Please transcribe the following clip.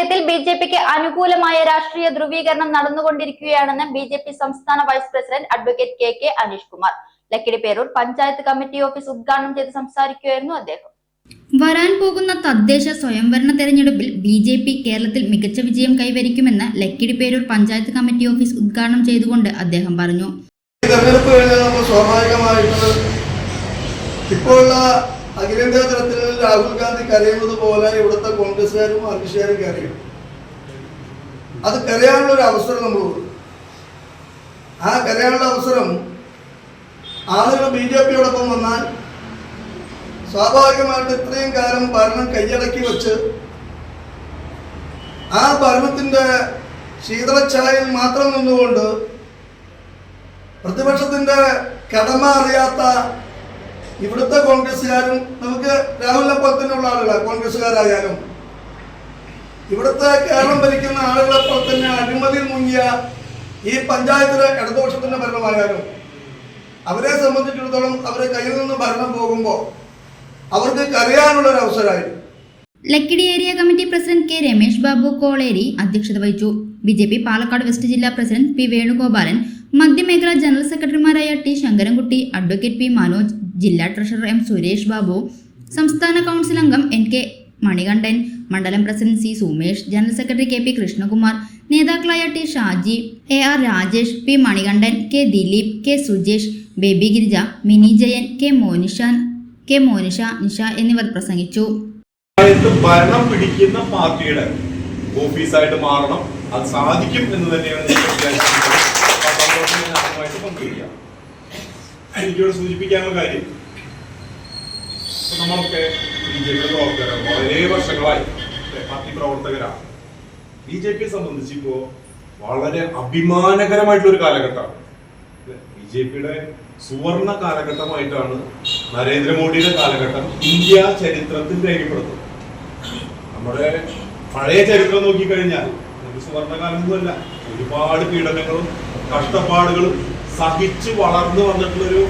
രാഷ്ട്രീയത്തിൽ B J പിക്ക് അനുകൂലമായ രാഷ്ട്രീയ ധ്രുവീകരണം നടന്നുകൊണ്ടിരിക്കുകയാണെന്ന് ബി ജെ പി സംസ്ഥാന vice president advocate K K Aneesh Kumar. Lakkidiperur panchayat committee office ഉദ്ഘാടനം ചെയ്ത് സംസാരിക്കുകയായിരുന്നു അദ്ദേഹം. വരാൻ പോകുന്ന തദ്ദേശ സ്വയംഭരണ തെരഞ്ഞെടുപ്പിൽ ബി ജെ പി കേരളത്തിൽ മികച്ച വിജയം കൈവരിക്കുമെന്ന് ലക്കിടിപ്പേരൂർ പഞ്ചായത്ത് കമ്മിറ്റി ഓഫീസ് ഉദ്ഘാടനം ചെയ്തുകൊണ്ട് അദ്ദേഹം പറഞ്ഞു. തെരഞ്ഞെടുപ്പ് കഴിഞ്ഞാൽ നമ്മൾ സ്വാഭാവികമായിട്ട് ഇപ്പോഴുള്ള അഖിലേന്ത്യാ തലത്തിൽ രാഹുൽ ഗാന്ധി കരയുന്നത് പോലെ ഇവിടുത്തെ കോൺഗ്രസ്സുകാരും മാർക്സിസ്റ്റുകാരും കരയും. അത് കരയാനുള്ള ഒരു അവസരം നമ്മൾ കൊടുക്കും. ആ കരയാനുള്ള അവസരം ആളുകൾ ബി ജെ പിയോടൊപ്പം വന്നാൽ സ്വാഭാവികമായിട്ട് ഇത്രയും കാലം ഭരണം കൈയടക്കി വെച്ച് ആ ഭരണത്തിന്റെ ശീതളച്ഛായയിൽ മാത്രം നിന്നുകൊണ്ട് പ്രതിപക്ഷത്തിന്റെ കടമ അറിയാത്ത ഇവിടുത്തെ കോൺഗ്രസ്സുകാരും നമുക്ക് രാഹുലിനെ പോലെ തന്നെയുള്ള ആളുകളാണ് കോൺഗ്രസ്സുകാരായാലും. ഇവിടുത്തെ കേരളം ഭരിക്കുന്ന ആളുകളെ പോലെ തന്നെ അഴിമതിയിൽ മുങ്ങിയ ഈ പഞ്ചായത്തിലെ ഇടതുപക്ഷത്തിന്റെ ഭരണമായാലും അവരെ സംബന്ധിച്ചിടത്തോളം അവരെ കയ്യിൽ നിന്ന് ഭരണം പോകുമ്പോൾ അവർക്ക് കരയാനുള്ള ഒരു അവസരമായിരുന്നു. Lakkidi area committee president K Ramesh Babu Koleri അധ്യക്ഷത വഹിച്ചു. B J P Palakkad west ജില്ലാ പ്രസിഡന്റ് പി വേണുഗോപാലൻ മധ്യമേഖലാ ജനറൽ സെക്രട്ടറിമാരായ T Shankarankutty advocate P Manoj ജില്ലാ ട്രഷറർ എം സുരേഷ് ബാബു സംസ്ഥാന കൗൺസിൽ അംഗം എൻ കെ മണികണ്ഠൻ മണ്ഡലം president C Sumesh general secretary K P Krishnakumar നേതാക്കളായ T Shaji A R Rajesh P Manikandan K Dileep K Sujesh Baby Girija Mini Jayan K Monishan K Monisha Nisha എന്നിവർ പ്രസംഗിച്ചു. ഭരണം പിടിക്കുന്ന പാർട്ടിയുടെ ഓഫീസായിട്ട് മാറണം. അത് സാധിക്കും എന്ന് തന്നെയാണ് ആ സന്തോഷം ഞാൻ ആദ്യമായിട്ട് പങ്കുവയ്ക്കാം എനിക്കിവിടെ സൂചിപ്പിക്കാനുള്ള കാര്യം. നമ്മളൊക്കെ ബി ജെ പിയുടെ പ്രവർത്തകരാണ് വളരെ വർഷങ്ങളായി പാർട്ടി പ്രവർത്തകരാണ് ബി ജെ പിയെ സംബന്ധിച്ച് വളരെ അഭിമാനകരമായിട്ടുള്ള ഒരു കാലഘട്ടമാണ് ബി ജെ പിയുടെ സുവർണ കാലഘട്ടമായിട്ടാണ് നരേന്ദ്രമോദിയുടെ കാലഘട്ടം ഇന്ത്യ ചരിത്രത്തിൽ രേഖപ്പെടുത്തുന്നത്. നമ്മുടെ പഴയ ചരിത്രം നോക്കിക്കഴിഞ്ഞാൽ ഒരു സുവർണകാലമൊന്നുമല്ല. ഒരുപാട് പീഡനങ്ങളും കഷ്ടപ്പാടുകളും സഹിച്ച് വളർന്നു വന്നിട്ടുള്ളൊരു